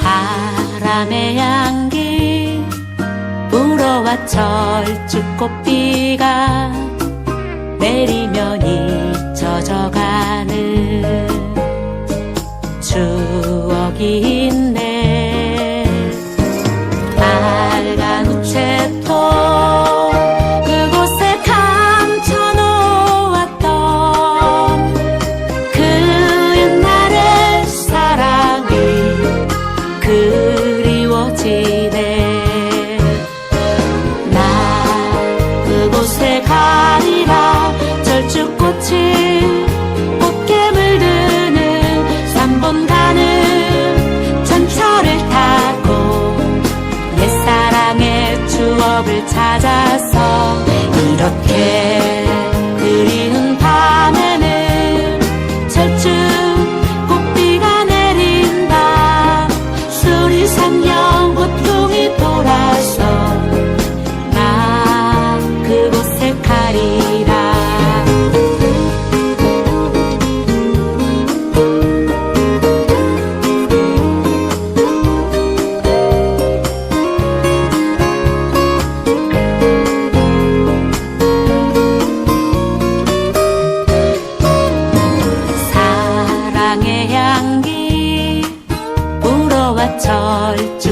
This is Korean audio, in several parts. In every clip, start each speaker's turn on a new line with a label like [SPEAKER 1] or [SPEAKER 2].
[SPEAKER 1] 바람의 향기 불어와 철쭉꽃비가 내리면 잊혀져가는 추억이 있네. 빨간 우체통 그곳에 감춰놓았던 그 옛날의 사랑이 그리워지 찾아서 이렇게 그리운 밤에는 철쭉 꽃비가 내린다. 수리산 연꽃동이 돌아서 나 그곳에 가리 철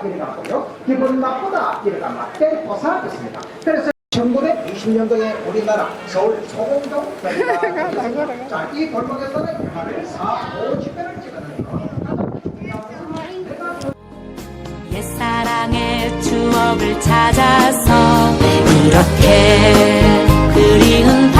[SPEAKER 2] 나쁘다 길이가 고요 기분 나쁘다 길이가 맞게 고사했습니다. 그래서 1920년도에 우리나라 서울 소공동 자, 이 골목에서는 하루에 4, 50회를 찍었는데요.
[SPEAKER 1] 옛사랑의 추억을 찾아서 이렇게 그리운